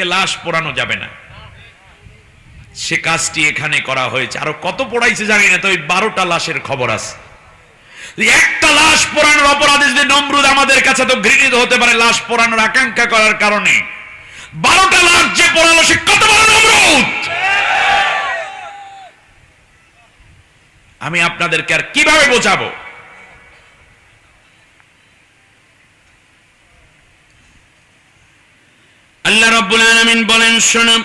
আলাইসাল্লামকে লাশ পোড়ানো যাবে না। সে কাজটি এখানে করা হয়েছে। আরও কত পোড়াইছে জানি না তো ওই বারোটা লাশের খবর আছে। একটা লাশ পোড়ানোর অপরাধে যদি নমরুদ আমাদের কাছে তো ঘৃণিত হতে পারে, লাশ পোড়ানোর আকাঙ্ক্ষা করার কারণে। বারোটা লাশ যে পোড়ালো, সে কত বড় নমরুদ? আমি আপনাদেরকে আর কীভাবে বোঝাবো আল্লাহ রব্বুল আলামিন বলেন, শোনো,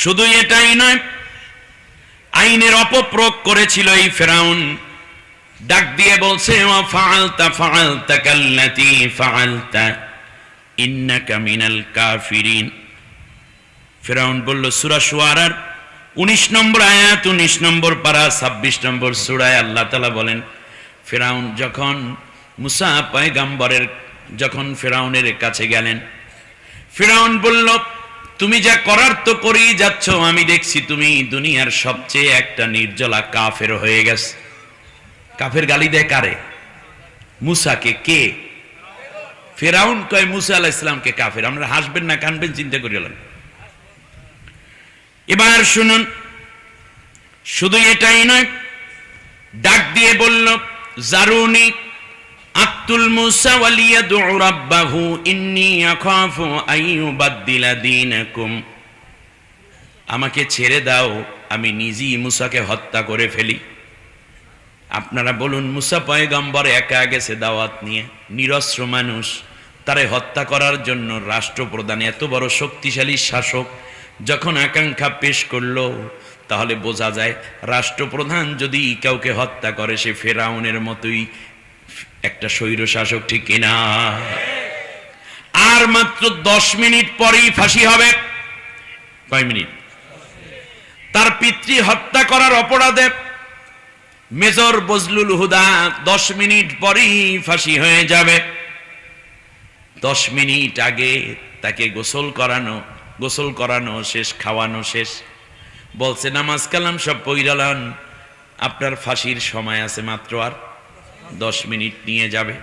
শুধু এটাই নয়, আইনের অপপ্রয়োগ করেছিল এই ফেরাউন। ডাক দিয়ে বলছে, ওয়া ফাআলতা ফাআলতা কাল্লাতি মিনাল কাফিরিন। ফেরাউন বলল, সূরা শুআরার 19 নম্বর আয়াত 19 নম্বর পারা 26 নম্বর সূরায় আল্লাহ তাআলা বলেন, ফেরাউন যখন মুসা পয়গাম্বরের, যখন ফেরাউনের কাছে গেলেন ফেরাউন বলল, তুমি যা করার তো করেই যাচ্ছ, আমি দেখছি তুমি দুনিয়ার সবচেয়ে একটা নির্জলা কাফের হয়ে গেছে কাফের গালি দেয় কারে? মুসাকে কে? ফেরাউন কয়, মুসা আলাহ ইসলামকে কাফের? আমরা হাসবেন না, কানবেন, চিন্তা করিলাম এবার শুনুন, শুধু এটাই নয়, ডাক দিয়ে বলল, জারুনি আক্তুল মুসা ওয়ালিয়াদু রাব্বাহু ইন্নী আখাফু দীনাকুম। আমাকে ছেড়ে দাও, আমি নিজেই মুসাকে হত্যা করে ফেলি। আপনারা বলুন, মুসা পয়গম্বর একা গেছে দাওয়াত নিয়ে, নিরস্ত্র মানুষ। তারে হত্যা করার জন্য রাষ্ট্রপ্রধান এত বড় শক্তিশালী শাসক যখন আকাঙ্ক্ষা পেশ করল, তাহলে বোঝা যায় রাষ্ট্রপ্রধান যদি কাউকে হত্যা করে, সে ফেরাউনের মতোই একটা স্বৈর শাসক ঠিক কিনা? আর মাত্র দশ মিনিট পরেই ফাঁসি হবে। কয় মিনিট? তার পিতৃ হত্যা করার অপরাধে মেজর বজলুল হুদা দশ মিনিট পরেই ফাঁসি হয়ে যাবে। দশ মিনিট আগে তাকে গোসল করানো গোসল করানো শেষ, খাওয়ানো শেষ। বলছে, নামাজ কালাম সব পইরালান আপনার ফাঁসির সময় আছে মাত্র আর দশ মিনিট নিয়ে যাবে।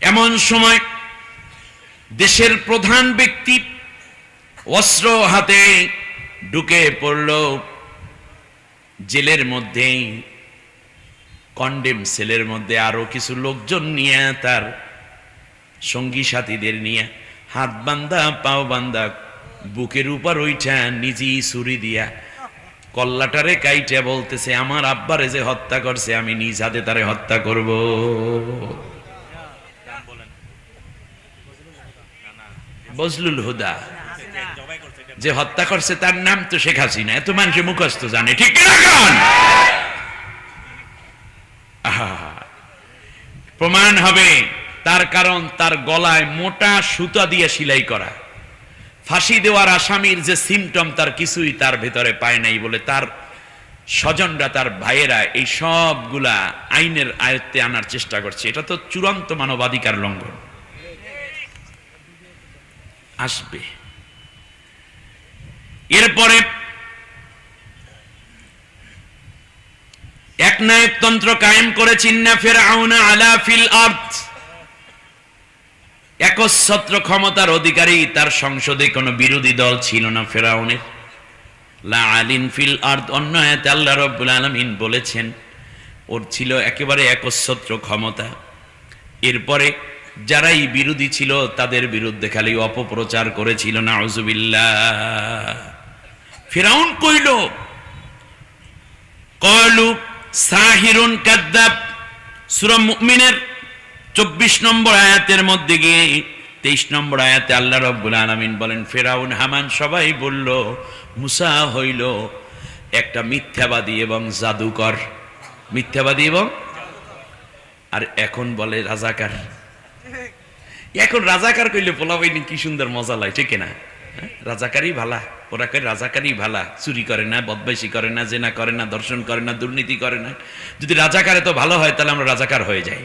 এমন সময় দেশের প্রধান ব্যক্তি অস্ত্র হাতে ঢুকে পড়ল। জেলের মধ্যেই, কন্ডেম সেলের মধ্যে আরও কিছু লোকজন নিয়ে, তার সঙ্গী সাথীদের নিয়ে হাত বান্দা পাও বান্দা বুকের উপর ওইটা, নিজেই ছুরি দিয়া কল্লাটারে কাইটে বলতেছে, আমার আব্বারে যে হত্যা করছে, আমি নিজ হাতে তারে হত্যা করব। বজলুল হুদা, যে হত্যা করছে তার নাম তো শেখ হাসিনা, এত মানুষে মুখস্থ জানে, ঠিক প্রমাণ হবে, তার কারণ তার গলায় মোটা সুতা দিয়ে সিলাই করা। ফাঁসি দেওয়ার আসামির যে সিমটম তার কিছুই তার ভেতরে পায় নাই বলে তার স্বজনরা, তার ভাইয়েরা এই সবগুলা আইনের আয়ত্তে আনার চেষ্টা করছে। এটা তো চূড়ান্ত মানবাধিকার লঙ্ঘন। আসবে। এরপরে একনায়কতন্ত্র কায়েম করেছেন না ফের আউনা আলা ফিল আর্থ একচ্ছত্র ক্ষমতার অধিকারী, তার সংসদে কোনো বিরোধী দল ছিল না ফেরাউনের। লা আলিন ফিল আর্থ অন্য আল্লাহ রব্বুল আলামিন বলেছেন, ওর ছিল একেবারে একচ্ছত্র ক্ষমতা। এরপরে যারাই বিরোধী ছিল, তাদের বিরুদ্ধে খালি অপপ্রচার করেছিল না আউজুবিল্লাহ ফেরাউন কইল কলু সাহিরুন কাদ্দাব, সূরা মুমিনের চব্বিশ নম্বর আয়াতের মধ্যে গিয়ে তেইশ নম্বর আয়াতে আল্লাহ রব্বুল আলামিন বলেন, ফেরাউন হামান সবাই বলল, মুসা হইল একটা মিথ্যাবাদী এবং জাদুকর। মিথ্যাবাদী এবং? আর এখন বলে রাজাকার। এখন রাজাকার কইলে পোলাবাইনি কি সুন্দর মজা লাগে ঠিক না হ্যাঁ? রাজাকারই ভালা, ওরা কয় রাজাকারই ভালা। চুরি করে না, বদমাইশি করে না, জেনা করে না দর্শন করে না, দুর্নীতি করে না। যদি রাজাকারে তো ভালো হয়, তাহলে আমরা রাজাকার হয়ে যাই।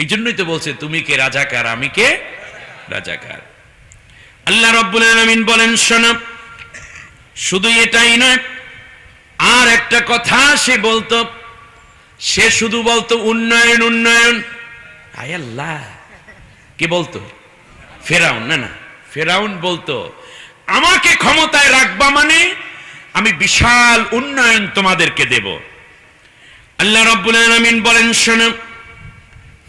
এই জন্যই তো বলছে, তুমি কে রাজাকার, আমি কে রাজাকার? আল্লাহ রব্বুল আলামিন বলেন, শোনো, শুধু এটাই নয়, আর একটা কথা সে বলতো, সে শুধু বলতো উন্নয়ন উন্নয়ন। আয় আল্লাহ, কে বলতো? ফেরাউন, না না, ফেরাউন বলতো, আমাকে ক্ষমতায় রাখবা মানে আমি বিশাল উন্নয়ন তোমাদেরকে দেব। আল্লাহ রব্বুল আলামিন বলেন, শোনো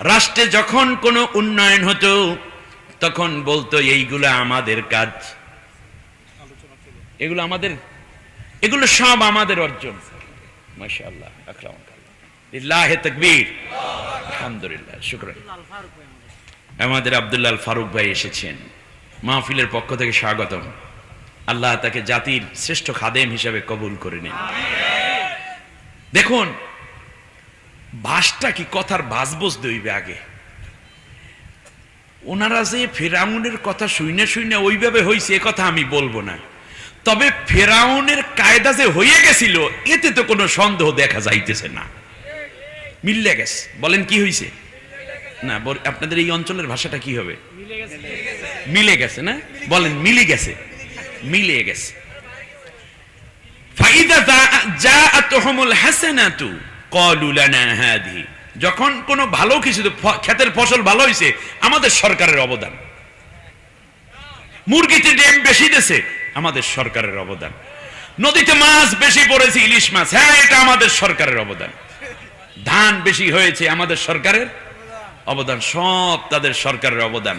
রাষ্ট্রে যখন কোনো উন্নয়ন হতো, তখন বলতো, এইগুলো আমাদের কাজ। এগুলো আমাদের, এগুলো সব আমাদের অর্জন। আমাদের আব্দুল্লাহ ফারুক ভাই এসেছেন। মাহফিলের পক্ষ থেকে স্বাগতম। আল্লাহ তাকে জাতির শ্রেষ্ঠ খাদেম হিসাবে কবুল করে নিন। দেখুন ভাসটা কি? কথার ভাস বুঝতে হইবে আগে। ওনারা যে ফেরাউনের কথা শুইনে শুইনে ওইভাবে হইছে, এ কথা আমি বলব না। তবে ফেরাউনের কায়দা যে হয়ে গেছিল, এতে তো কোনো সন্দেহ দেখা যাইতেছে না। মিললে গেছে। বলেন কি হইছে? না আপনাদের এই অঞ্চলের ভাষাটা কি হবে? মিলে গেছে না? বলেন, মিলে গেছে। মিলে গেছে। ফাইদা জাআতুহুমুল হাসানাতু ক্বালু হাদিহি। যখন কোনো ভালো কিছু ক্ষেতের ফসল ভালো হইছে, আমাদের সরকারের অবদান। মুরগিতে ডিম বেশি দেছে, আমাদের সরকারের অবদান। নদীতে মাছ বেশি পড়েছে, ইলিশ মাছ হ্যাঁ এটা আমাদের সরকারের অবদান। ধান বেশি হয়েছে, আমাদের সরকারের অবদান, সব তাদের সরকারের অবদান।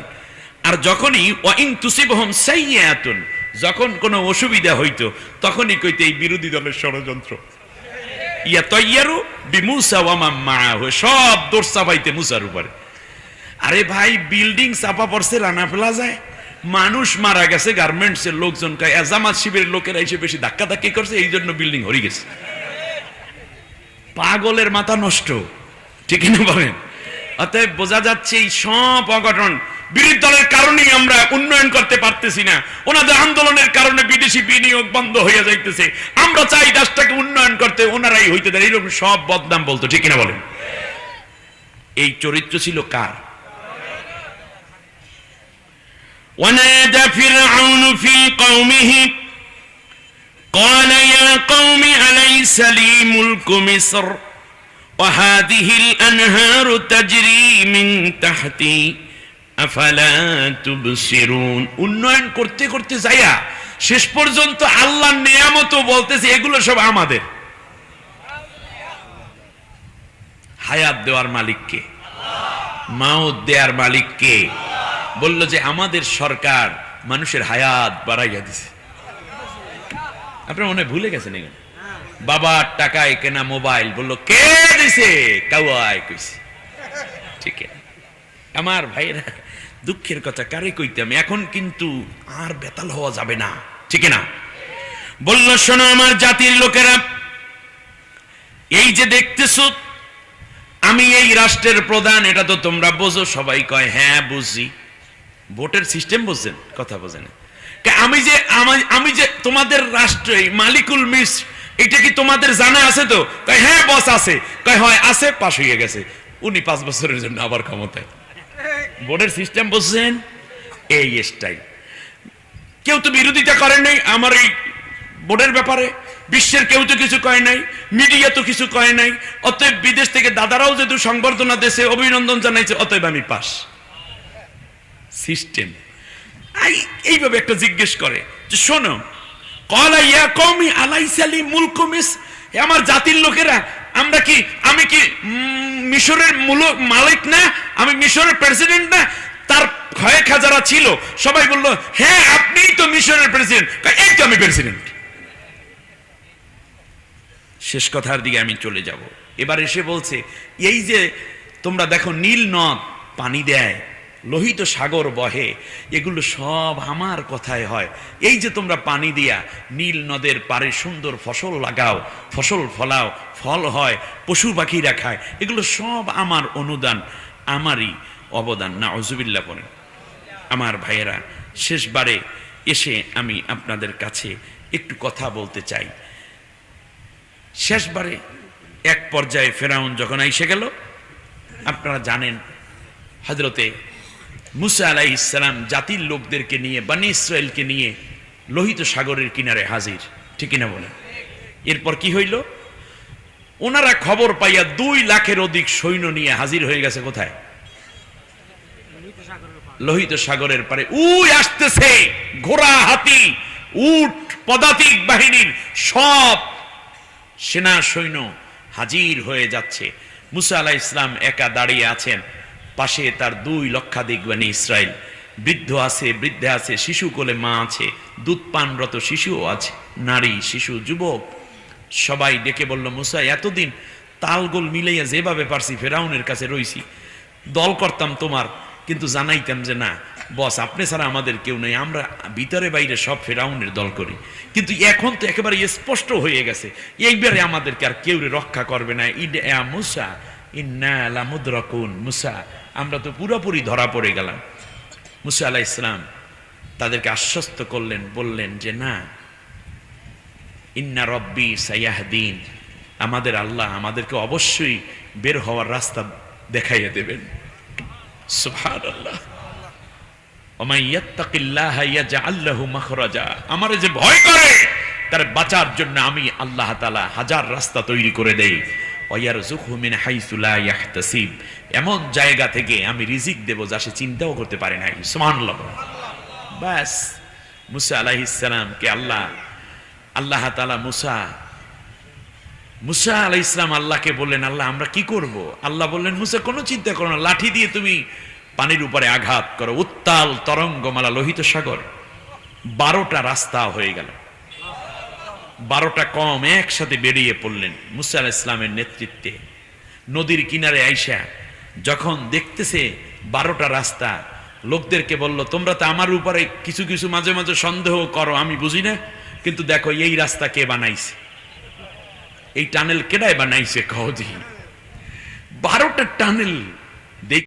আর যখনই ওয়াইন তুসিবহম সাইয়াতুন যখন কোনো অসুবিধা হইতো, তখনই কইতে এই বিরোধী দলের ষড়যন্ত্র। ওয়ামা সব মুসার উপরে। আরে ভাই, বিল্ডিং পড়ছে, রানা ফেলা যায়। মানুষ মারা গেছে, গার্মেন্টস এর লোকজন এজামাত শিবিরের লোকেরা এসে বেশি ধাক্কা ধাক্কি করছে, এই জন্য বিল্ডিং হরি গেছে। পাগলের মাথা নষ্ট। ঠিক না বলেন? অতএব বোঝা যাচ্ছে এই সব অঘটন বিরোধী দলের কারণেই আমরা উন্নয়ন করতে পারতেছি না ওনাদের আন্দোলনের কারণে বিদেশি বিনিয়োগ বন্ধ হয়ে যাইতেছে আমরা চাই দেশটাকে উন্নয়ন করতে ওনারাই হইতে দেয় এইরকম সব বদনাম বলতো ঠিক না বলেন এই চরিত্র ছিল কার ونادى فرعون في قومه قال يا قوم أليس لي ملك مصر وهذه الأنهار تجري من تحتي أفلا تبصرون উন্নয়ন করতে করতে যাইয়া শেষ পর্যন্ত আল্লাহর নিয়ামত বলতেছে, এগুলো সব আমাদের। হায়াত দেওয়ার মালিককে মাউত দেওয়ার মালিককে বলল যে আমাদের সরকার মানুষের হায়াত বাড়াইয়া দিছে। আপনার মনে ভুলে গেছেন এগুলো? বাবার টাকায় কেনা মোবাইল বলল, কে দিছে? কাউয়াই কইছে। ঠিক আছে। আমার ভাইয়েরা দুঃখের কথা কারে কইতাম? এখন কিন্তু আর বেতাল হওয়া যাবে না। ঠিক না? বলল, শোনো আমার জাতির লোকেরা, এই যে দেখতেছো, আমি এই রাষ্ট্রের প্রধান, এটা তো তোমরা বোঝো, সবাই কয় হ্যাঁ বুঝি। ভোটের সিস্টেম বুঝছেন কথা বোঝেন। আমি যে, আমি- আমি যে তোমাদের রাষ্ট্রে মালিকুল মিস এটা কি তোমাদের জানা আছে তো? কয় হ্যাঁ বস, আছে। কয়, হয়, আছে, পাশ হয়ে গেছে। উনি পাঁচ বছরের জন্য আবার ক্ষমতায়। ভোটের সিস্টেম বুঝছেন? এই স্টাইল। কেউ তো বিরোধিতা করে নাই আমার এই বোর্ডের ব্যাপারে। বিশ্বের কেউ তো কিছু কয় নাই, মিডিয়া তো কিছু কয় নাই। অতএব বিদেশ থেকে দাদারাও যেহেতু সংবর্ধনা দেশে অভিনন্দন জানাইছে, অতএব আমি পাস। সিস্টেম। এইভাবে একটা জিজ্ঞেস করে যে, শোনো, কলা ইয়া কওমি আলাইসালি মুলকুমিস আমার জাতির লোকেরা, আমরা কি, আমি কি মিশরের মূলক মালিক না, আমি মিশরের প্রেসিডেন্ট না, তার কয়েক হাজারা ছিল। সবাই বলল হ্যাঁ আপনিই তো মিশরের প্রেসিডেন্ট এই তো আমি প্রেসিডেন্ট শেষ কথার দিকে আমি চলে যাব। এবার এসে বলছে, এই যে তোমরা দেখো নীল নদ পানি দেয় লোহিত সাগর বহে, এগুলো সব আমার কথায় হয়। এই যে তোমরা পানি দিয়া নীল নদের পারে সুন্দর ফসল লাগাও, ফসল ফলাও, ফল হয়, পশু পাখিরা খায়, এগুলো সব আমার অনুদান, আমারই অবদান। না অজুবিল্লা পড়েন। আমার ভাইয়েরা, শেষবারে এসে আমি আপনাদের কাছে একটু কথা বলতে চাই। শেষবারে এক পর্যায়ে ফেরাউন যখন এসে গেল, আপনারা জানেন হজরতে মুসা আলাই ইসলাম জাতির লোকদেরকে নিয়ে, বানি ইসরায়েলকে নিয়ে লোহিত সাগরের কিনারে হাজির। ঠিক না বলে এরপর কি হইল? ওনারা খবর পাইয়া দুই লাখের অধিক সৈন্য নিয়ে হাজির হয়ে গেছে কোথায়? লোহিত সাগরের পারে। উই আসতেছে ঘোড়া, হাতি, উট, পদাতিক বাহিনীর সব সেনা সৈন্য হাজির হয়ে যাচ্ছে। মুসা আলাহ ইসলাম একা দাঁড়িয়ে আছেন। পাশে তার দুই লক্ষাধিক বাণী ইসরায়েল। বৃদ্ধ আছে, বৃদ্ধে আছে, শিশু কোলে মা আছে, দুধ পানরত শিশুও আছে, নারী, শিশু, যুবক। সবাই ডেকে বলল, মুসা, এতদিন তালগোল মিলাইয়া যেভাবে পারছি, ফেরাউনের কাছে রইছি। দল করতাম তোমার, কিন্তু জানাইতাম যে না, বস, আপনি ছাড়া আমাদের কেউ নেই, আমরা ভিতরে বাইরে সব ফেরাউনের দল করি। কিন্তু এখন তো একেবারে স্পষ্ট হয়ে গেছে, এইবারে আমাদেরকে আর কেউ রক্ষা করবে না। ইড মুসা, ইন্না মুদরাকুন মুসা আমরা তো পুরোপুরি ধরা পড়ে গেলাম। মুসা আলাহ ইসলাম তাদেরকে আশ্বস্ত করলেন, বললেন যে, না, ইন্না রব্বি সাইয়াহদিন আমাদের আল্লাহ আমাদেরকে অবশ্যই বের হওয়ার রাস্তা দেখাইয়া দেবেন। সুবহানাল্লাহ। ওমাই ইয়াত্তাকিল্লাহ ইয়াজআল লাহু মাখরাজা যে ভয় করে, তার বাঁচার জন্য আমি আল্লাহ হাজার রাস্তা তৈরি করে ওয়ারযুকহু মিন এমন জায়গা থেকে আমি রিজিক দেব যা সে চিন্তাও করতে পারে নাই। ব্যাস মুসা আল্লাহ আল্লাহ মুসা মুসা ইসলাম আল্লাহকে বললেন, আল্লাহ, আমরা কি করব? আল্লাহ বললেন, মুসা, কোনো চিন্তা করো না। লাঠি দিয়ে তুমি পানির উপরে আঘাত করো। উত্তাল তরঙ্গমালা, লোহিত সাগর। বারোটা রাস্তা হয়ে গেল। বারোটা কম একসাথে বেরিয়ে পড়লেন মুসা আলাহ ইসলামের নেতৃত্বে। নদীর কিনারে আইসা যখন দেখতেছে বারোটা রাস্তা, লোকদেরকে বলল, তোমরা তো আমার উপরে কিছু কিছু মাঝে মাঝে সন্দেহ করো, আমি বুঝি না, কিন্তু দেখো এই রাস্তা কে বানাইছে? এই টানেল কেডায় বানাইছে কহদি বারোটা টানেল